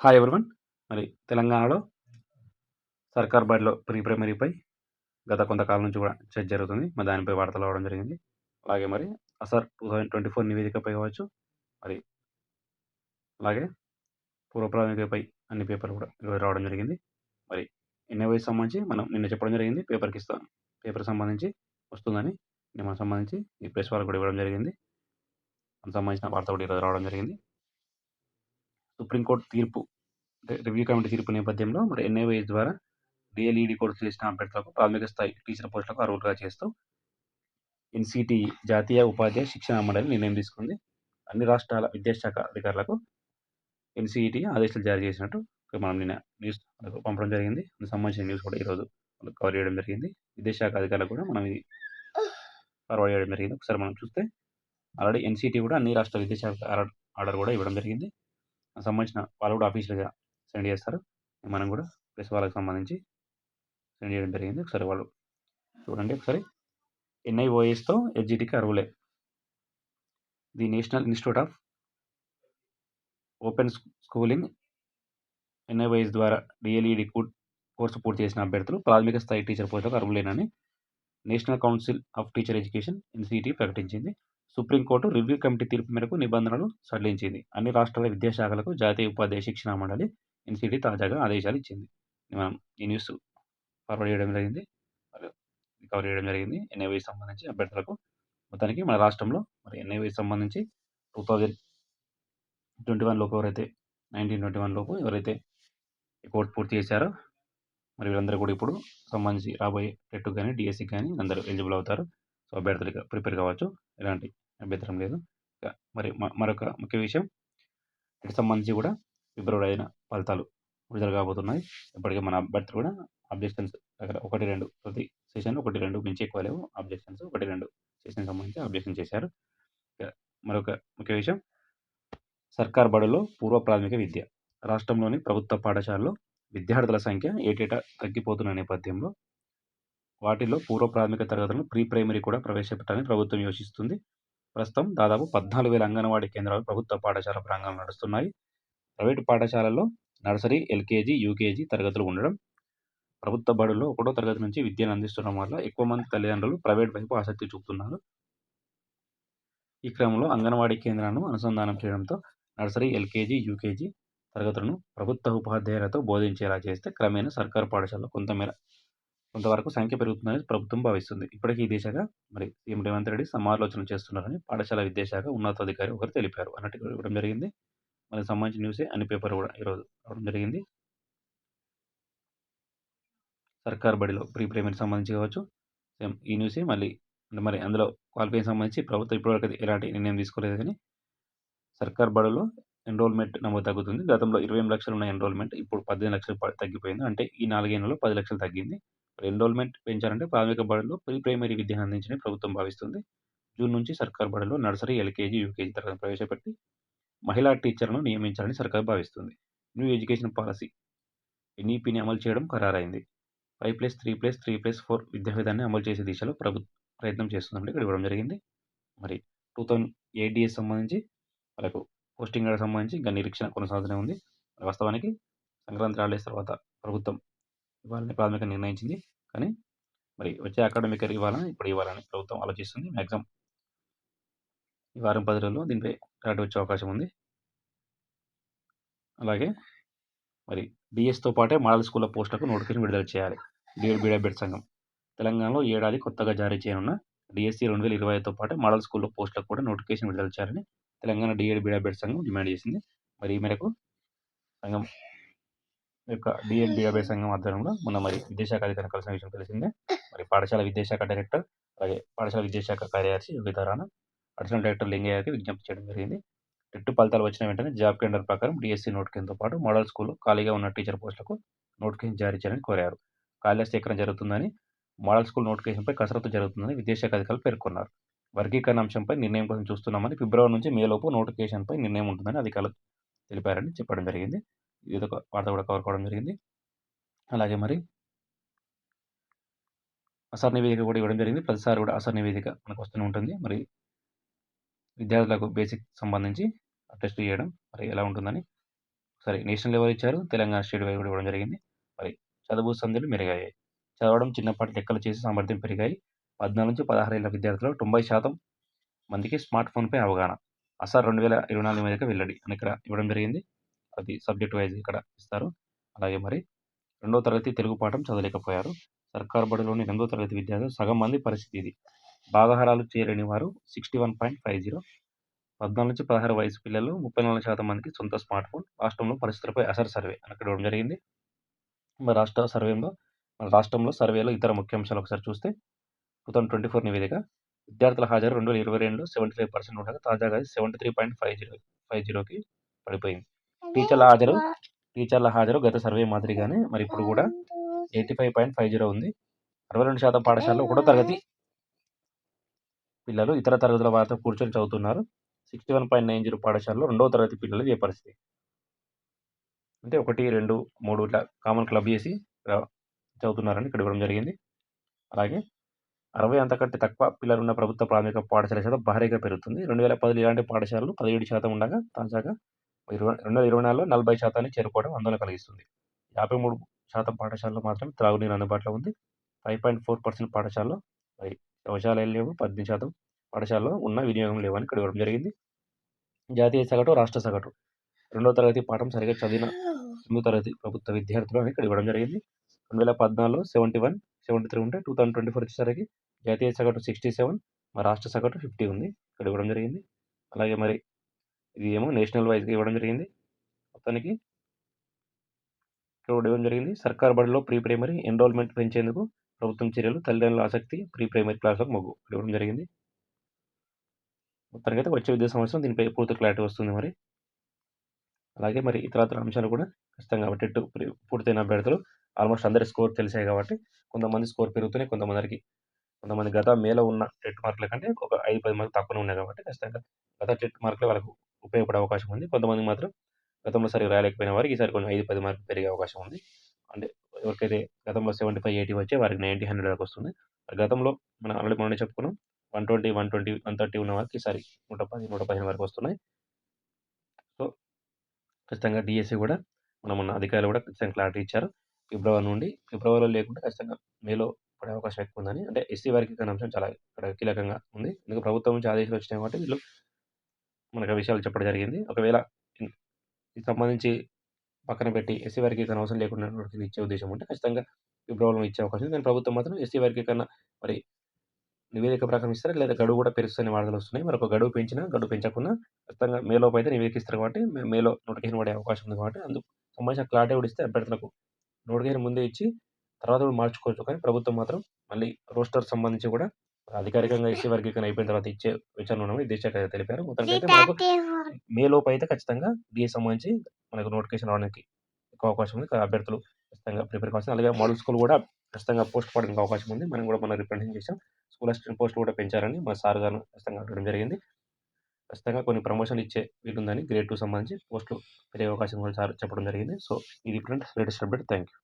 Hi everyone మరి తెలంగాణలో సర్కార్ బడిలో ప్రీ ప్రైమరీపై గత కొంతకాలం నుంచి కూడా చర్చ జరుగుతుంది. మరి దానిపై వార్తలు రావడం జరిగింది. అలాగే మరి ASER two thousand twenty four నివేదికపై కావచ్చు. మరి అలాగే పూర్వ ప్రాథమికపై అన్ని పేపర్లు కూడా ఈరోజు రావడం జరిగింది. మరి ఎన్ఏవై సంబంధించి మనం నిన్న చెప్పడం జరిగింది. పేపర్కి ఇస్తాం పేపర్ సంబంధించి వస్తుందని నిన్న సంబంధించి ఈ ప్రెస్ వాళ్ళకి కూడా ఇవ్వడం జరిగింది. దానికి సంబంధించిన వార్త కూడా ఈరోజు రావడం జరిగింది. సుప్రీంకోర్టు తీర్పు రివ్యూ కమిటీ తీర్పు నేపథ్యంలో మరి ఎన్ఐవై ద్వారా డిఎల్ఈడి కోర్సు చేసిన అభ్యర్థులకు ప్రాథమిక స్థాయి టీచర్ పోస్టులకు అర్హులుగా చేస్తూ ఎన్సిటి జాతీయ ఉపాధ్యాయ శిక్షణ మండలి నిర్ణయం తీసుకుంది. అన్ని రాష్ట్రాల విద్యాశాఖ అధికారులకు ఎన్సిఈటి ఆదేశాలు జారీ చేసినట్టు మనం నిన్న న్యూస్ పంపడం జరిగింది. అందుకు సంబంధించిన న్యూస్ కూడా ఈరోజు కవర్ చేయడం జరిగింది. విద్యాశాఖ అధికారులకు కూడా మనం ఇది ఫార్వర్డ్ చేయడం జరిగింది. ఒకసారి మనం చూస్తే ఆల్రెడీ ఎన్సిటి కూడా అన్ని రాష్ట్రాల విద్యాశాఖ ఆర్డర్ ఆర్డర్ కూడా ఇవ్వడం జరిగింది. సంబంధించిన వాళ్ళు కూడా ఆఫీషియల్గా సెండ్ చేస్తారు. మనం కూడా ప్లస్ వాళ్ళకి సంబంధించి సెండ్ చేయడం జరిగింది. ఒకసారి వాళ్ళు చూడండి. ఒకసారి ఎన్ఐఓఎస్తో ఎస్జిటికి అరువులే. The national institute of open schooling NIOS ద్వారా డిఎల్ఈడి కోర్సు పూర్తి చేసిన అభ్యర్థులు ప్రాథమిక స్థాయి టీచర్ పోస్టులకు అర్హులేనని national council of teacher education NCT ప్రకటించింది. సుప్రీంకోర్టు రివ్యూ కమిటీ తీర్పు మేరకు నిబంధనలు సడలించింది. అన్ని రాష్ట్రాల విద్యాశాఖలకు జాతీయ ఉపాధ్యాయ శిక్షణ మండలి ఎన్సిడి తాజాగా ఆదేశాలు ఇచ్చింది. మనం ఈ న్యూస్ ఫార్వర్డ్ చేయడం జరిగింది. మరియు కవర్ చేయడం జరిగింది. ఎన్ఐవై సంబంధించి అభ్యర్థులకు మొత్తానికి మన రాష్ట్రంలో మరి ఎన్ఐవై సంబంధించి టూ థౌజండ్ ట్వంటీ వన్ లోపు ఎవరైతే నైన్టీన్ ట్వంటీ వన్ లోపు ఎవరైతే ఈ పూర్తి చేశారో మరి వీళ్ళందరూ కూడా ఇప్పుడు సంబంధించి రాబోయే టెట్ కానీ డిఎస్సికి కానీ అందరూ ఎలిజిబుల్ అవుతారు. సో అభ్యర్థులుగా ప్రిపేర్ కావచ్చు. ఎలాంటి అభ్యంతరం లేదు. ఇక మరి మరొక ముఖ్య విషయం వీటికి సంబంధించి కూడా ఫిబ్రవరి ఐదున ఫలితాలు విడుదల కాబోతున్నాయి. ఇప్పటికే మన అభ్యర్థులు కూడా అబ్జెక్షన్స్ దగ్గర ఒకటి రెండు ప్రతి సెషన్ ఒకటి రెండు మించి ఎక్కువ లేవు. అబ్జెక్షన్స్ ఒకటి రెండు సెషన్ సంబంధించి అబ్జెక్షన్ చేశారు. మరొక ముఖ్య విషయం సర్కార్ బడుల్లో పూర్వ ప్రాథమిక విద్య. రాష్ట్రంలోని ప్రభుత్వ పాఠశాలలో విద్యార్థుల సంఖ్య ఏటేటా తగ్గిపోతున్న నేపథ్యంలో వాటిలో పూర్వ ప్రాథమిక తరగతులను ప్రీ ప్రైమరీ కూడా ప్రవేశపెట్టాలని ప్రభుత్వం యోచిస్తుంది. ప్రస్తుతం దాదాపు పద్నాలుగు వేల అంగన్వాడీ కేంద్రాలు ప్రభుత్వ పాఠశాల ప్రాంగణంలో నడుస్తున్నాయి. ప్రైవేటు పాఠశాలల్లో నర్సరీ ఎల్కేజీ యూకేజీ తరగతులు ఉండడం ప్రభుత్వ బడుల్లో ఒకటో తరగతి నుంచి విద్యను అందిస్తున్న వల్ల ఎక్కువ మంది తల్లిదండ్రులు ప్రైవేట్ వైపు ఆసక్తి చూపుతున్నారు. ఈ క్రమంలో అంగన్వాడీ కేంద్రాలను అనుసంధానం చేయడంతో నర్సరీ ఎల్కేజీ యూకేజీ తరగతులను ప్రభుత్వ ఉపాధ్యాయులతో బోధించేలా చేస్తే క్రమేణా సర్కారు పాఠశాలలో కొంతమేర కొంతవరకు సంఖ్య పెరుగుతుందని ప్రభుత్వం భావిస్తుంది. ఇప్పటికీ ఈ దిశగా మరి సీఎం రేవంత్ రెడ్డి సమాలోచన చేస్తున్నారని పాఠశాల విద్యాశాఖ ఉన్నతాధికారి ఒకరు తెలిపారు. అన్నట్టు ఇవ్వడం జరిగింది. మనకు సంబంధించిన న్యూసే అన్ని పేపర్ కూడా ఈరోజు రావడం జరిగింది. సర్కార్ బడిలో ప్రీ ప్రైమరీ సంబంధించి కావచ్చు సేమ్ ఈ న్యూసే మళ్ళీ అంటే మరి అందులో క్వాలిఫైకి సంబంధించి ప్రభుత్వం ఇప్పటివరకు ఎలాంటి నిర్ణయం తీసుకోలేదు కానీ సర్కార్ బడిలో ఎన్రోల్మెంట్ నమోదు తగ్గుతుంది. గతంలో ఇరవై ఎనిమిది లక్షలు ఉన్న ఎన్రోల్మెంట్ ఇప్పుడు పద్దెనిమిది లక్షలు తగ్గిపోయింది. అంటే ఈ నాలుగేళ్ళలో పది లక్షలు తగ్గింది. ఎన్రోల్మెంట్ పెంచాలంటే ప్రాథమిక బడిలో ప్రీ ప్రైమరీ విద్యను అందించని ప్రభుత్వం భావిస్తుంది. జూన్ నుంచి సర్కార్ బడిలో నర్సరీ ఎల్కేజీ యూకేజీ తరగతి ప్రవేశపెట్టి మహిళా టీచర్లను నియమించాలని సర్కార్ భావిస్తుంది. New education policy. ఎన్ఈపిని అమలు చేయడం ఖరారైంది. Five plus three plus three plus four విద్యా విధానాన్ని అమలు చేసే దిశలో ప్రభుత్వం ప్రయత్నం చేస్తుందంటే ఇక్కడ ఇవ్వడం జరిగింది. మరి టూ థౌజండ్ ఎయిటీఎస్ సంబంధించి వాళ్ళకు పోస్టింగ్ సంబంధించి ఇంకా నిరీక్షణ కొనసాగుతూనే ఉంది. వాస్తవానికి సంక్రాంతి హాలిడేస్ తర్వాత ప్రభుత్వం ఇవ్వాలని ప్రాథమిక నిర్ణయించింది. కానీ మరి వచ్చే అకాడమిక్ ఇవ్వాలని ఇప్పుడు ఇవ్వాలని ప్రభుత్వం ఆలోచిస్తుంది. మ్యాక్సిమం ఈ వారం పది రోజుల్లో దీనిపై క్లారిటీ వచ్చే అవకాశం ఉంది. అలాగే మరి డిఎస్తో పాటే మోడల్ స్కూళ్ళ పోస్టులకు నోటిఫికేషన్ విడుదల చేయాలి. డిఎడ్ బీడబ్ల్యూడ్ సంఘం. తెలంగాణలో ఏడాది కొత్తగా జారీ చేయనున్న డిఎస్సి రెండు వేల ఇరవై ఐదుతో పాటు మోడల్ స్కూల్లో పోస్టులకు కూడా నోటిఫికేషన్ విడుదల చేయాలని తెలంగాణ డిఎడ్ బీడబ్ల్యూడ్ సంఘం డిమాండ్ చేసింది. మరి ఈ మేరకు సంఘం యొక్క డిఎడ్ బీడబ్ల్యూడ్ సంఘం ఆధ్వర్యంలో మొన్న మరి విద్యాశాఖ అధికారులు కలిసిన విషయం తెలిసిందే. మరి పాఠశాల విద్యాశాఖ డైరెక్టర్ అలాగే పాఠశాల విద్యాశాఖ కార్యదర్శి యోగితారాణ అడిషనల్ డైరెక్టర్ లింగయ్యకి విజ్ఞప్తి చేయడం జరిగింది. టెట్ ఫలితాలు వచ్చిన వెంటనే జాబ్ కేండర్ ప్రకారం డిఎస్సీ నోటిఫికేషన్తో పాటు మోడల్ స్కూల్ ఖాళీగా ఉన్న టీచర్ పోస్టులకు నోటికేషన్ జారీ చేయాలని కోరారు. ఖాళీల సేకరణ జరుగుతుందని మోడల్ స్కూల్ నోటిఫికేషన్పై కసరత్తు జరుగుతుందని విదేశాఖ అధికారులు పేర్కొన్నారు. వర్గీకరణ అంశంపై నిర్ణయం కోసం చూస్తున్నామని ఫిబ్రవరి నుంచి మే లోపు నోటిఫికేషన్పై నిర్ణయం ఉంటుందని అధికారులు తెలిపారని చెప్పడం జరిగింది. ఇది ఒక వార్త కూడా కవర్ కావడం జరిగింది. అలాగే మరి అసర్ నివేదిక కూడా ఇవ్వడం జరిగింది. ప్రతిసారి కూడా అసర్ నివేదిక మనకు వస్తూనే ఉంటుంది. మరి విద్యార్థులకు బేసిక్ సంబంధించి టెస్ట్ చేయడం మరి ఎలా ఉంటుందని సరే నేషనల్ లెవెల్ ఇచ్చారు. తెలంగాణ స్టేట్ వైపు కూడా ఇవ్వడం జరిగింది. మరి చదువు సంధ్యలు మెరుగయ్యాయి. చదవడం, చిన్నపాటి లెక్కలు చేసే సామర్థ్యం పెరిగాయి. 14-16 ఏళ్ళ విద్యార్థుల్లో 90% మందికి స్మార్ట్ ఫోన్‌పై అవగాహన. అసార్ రెండు వేల ఇరవై నాలుగు మీదకి వెళ్ళడి అని ఇక్కడ ఇవ్వడం జరిగింది. అది సబ్జెక్ట్ వైజ్ ఇక్కడ ఇస్తారు. అలాగే మరి రెండో తరగతి తెలుగు పాఠం చదవలేకపోయారు. సర్కార్ బడిలోని రెండో తరగతి విద్యార్థులు సగం మంది పరిస్థితి ఇది. భాగాహారాలు చేయలేని వారు 61.50 14-16 వయసు పిల్లలు 34% మందికి సొంత స్మార్ట్ ఫోన్. రాష్ట్రంలో పరిస్థితులపై అసర్ సర్వే అని ఇక్కడ ఇవ్వడం జరిగింది. మరి రాష్ట్ర సర్వేలో మన రాష్ట్రంలో సర్వేలో ఇతర ముఖ్యాంశాలు ఒకసారి చూస్తే 2024 నివేదిక విద్యార్థుల హాజరు 2022లో 75% ఉండగా తాజాగా అది 73.50 50కి పడిపోయింది. టీచర్ల హాజరు టీచర్ల హాజరు గత సర్వే మాదిరిగానే మరి ఇప్పుడు కూడా 85.50 ఉంది. 62% పాఠశాలలో ఒకటో తరగతి పిల్లలు ఇతర తరగతుల వారితో కూర్చొని చదువుతున్నారు. 61.90 పాఠశాలలో రెండవ తరగతి పిల్లలు ఏ పరిస్థితి. అంటే 1, 2, 3 ఇట్లా కామన్ క్లబ్ చేసి చదువుతున్నారని ఇక్కడ ఇవ్వడం జరిగింది. అలాగే 60 అంతకంటే తక్కువ పిల్లలున్న ప్రభుత్వ ప్రాథమిక పాఠశాల శాతం భారీగా పెరుగుతుంది. 2010లో ఇలాంటి పాఠశాలలు 17% ఉండగా తాజాగా ఇరవై 2024లో 40% చేరుకోవడం ఆందోళన కలిగిస్తుంది. యాభై మూడు శాతం పాఠశాలలో మాత్రమే త్రాగునీరు అందుబాటులో ఉంది. 5.4% పాఠశాలల్లో మరి శౌచాలయాలు లేవు. 18% పాఠశాలలో ఉన్న వినియోగం లేవని ఇక్కడ ఇవ్వడం జరిగింది. జాతీయ సగటు, రాష్ట్ర సగటు రెండవ తరగతి పాఠం సరిగ్గా చదివిన ఎనిమిదో తరగతి ప్రభుత్వ విద్యార్థులు అని ఇక్కడ ఇవ్వడం జరిగింది. 2014లో 71, 73 ఉంటే 2024 వచ్చేసరికి జాతీయ సగటు సిక్స్టీ సెవెన్ మా రాష్ట్ర సగటు 50 ఉంది. ఇక్కడ ఇవ్వడం జరిగింది. అలాగే మరి ఇది ఏమో నేషనల్ వైజ్గా ఇవ్వడం జరిగింది. మొత్తానికి ఇక్కడ ఇవ్వడం జరిగింది. సర్కార్ బడిలో ప్రీ ప్రైమరీ ఎన్రోల్‌మెంట్ పెంచేందుకు ప్రభుత్వం చర్యలు, తల్లిదండ్రుల ఆసక్తి ప్రీ ప్రైమరీ క్లాసులకు మగ్గు ఇవ్వడం జరిగింది. అయితే వచ్చే విద్యా సంవత్సరం దీనిపై పూర్తి క్లారిటీ వస్తుంది మరి. అలాగే మరి ఇతరత్ర అంశాలు కూడా ఖచ్చితంగా టెట్ పూర్తయిన అభ్యర్థులు ఆల్మోస్ట్ అందరి స్కోర్ తెలిసాయి కాబట్టి కొంతమంది స్కోర్ పెరుగుతున్నాయి. కొంతమందికి కొంతమంది గత మేలో ఉన్న టెట్ మార్కుల కంటే ఒక 5, 10 మార్కులు తక్కువనే ఉన్నాయి కాబట్టి ఖచ్చితంగా గత టెట్ మార్కులే వాళ్ళకు ఉపయోగపడే అవకాశం ఉంది. కొంతమంది మాత్రం గతంలో సరిగ్గా రాయలేకపోయిన వారికి ఈసారి కొన్ని ఐదు పది మార్కులు పెరిగే అవకాశం ఉంది. అంటే ఎవరికైతే గతంలో 75, 80 వచ్చాయో వారికి 90, 100 దాకా వస్తుంది. గతంలో మనం ఆల్రెడీ మనం చెప్పుకున్నాం. 120, 120, 130 ఉన్న వారికి ఈసారి 110, 115 వరకు వస్తున్నాయి. సో, ఖచ్చితంగా డిఎస్సి కూడా మన అధికారులు కూడా ఖచ్చితంగా క్లారిటీ ఇచ్చారు. ఫిబ్రవరి నుండి ఫిబ్రవరిలో లేకుండా ఖచ్చితంగా మేలో పడే అవకాశం ఎక్కువ ఉందని అంటే ఎస్సీ వర్గీకరణ అంశం చాలా ఇక్కడ కీలకంగా ఉంది. ఎందుకు ప్రభుత్వం నుంచి ఆదేశాలు వచ్చినాయి కాబట్టి వీళ్ళు మనకు విషయాలు చెప్పడం జరిగింది. ఒకవేళ ఇది సంబంధించి పక్కన పెట్టి ఎస్సీ వర్గీకరణ అవసరం లేకుండా ఇచ్చే ఉద్దేశం ఉంటే ఖచ్చితంగా ఫిబ్రవరిలో ఇచ్చే అవకాశం ఉంది. కానీ ప్రభుత్వం మాత్రం ఎస్సీ వర్గీకరణ మరి నివేదిక ప్రకారం ఇస్తారా లేదా గడువు కూడా పెరుస్తుందనే వార్తలు వస్తున్నాయి. మరి ఒక గడువు పెంచినా, గడువు పెంచకుండా ఖచ్చితంగా మేలోపు అయితే నివేదిస్తారు కాబట్టి మేలో నోటిఫికేషన్ పడే అవకాశం ఉంది కాబట్టి అందుకు సంబంధించిన క్లారిటీ కూడా ఇస్తే అభ్యర్థులకు నోటిఫికేషన్ ముందే ఇచ్చి తర్వాత కూడా మార్చుకోవచ్చు. కానీ ప్రభుత్వం మాత్రం మళ్ళీ రోస్టర్ సంబంధించి కూడా అధికారికంగా ఎస్సీ వర్గీకరణ అయిపోయిన తర్వాత ఇచ్చే విచారణ విద్యాశాఖ తెలిపారు. మొత్తానికైతే మనకు మేలోపు అయితే ఖచ్చితంగా డీఏ సంబంధించి మనకు నోటిఫికేషన్ రావడానికి ఎక్కువ అవకాశం ఉంది. అభ్యర్థులు ఖచ్చితంగా ప్రిపేర్ కావాల్సింది. అలాగే మోడల్ స్కూల్ కూడా ఖచ్చితంగా పోస్ట్ పడడానికి అవకాశం ఉంది. మనం కూడా మొన్న రిప్రజెంట్ చేసాం. స్కూల్ అసిస్టెంట్ పోస్టులు కూడా పెంచారని మా సార్ గారు ఖచ్చితంగా అడగడం జరిగింది. ఖచ్చితంగా కొన్ని ప్రమోషన్‌లు ఇచ్చే వీలుందని గ్రేడ్ 2 సంబంధించి పోస్టులు పెరిగే అవకాశం కూడా సార్ చెప్పడం జరిగింది. సో, ఇది friends latest update. Thank you.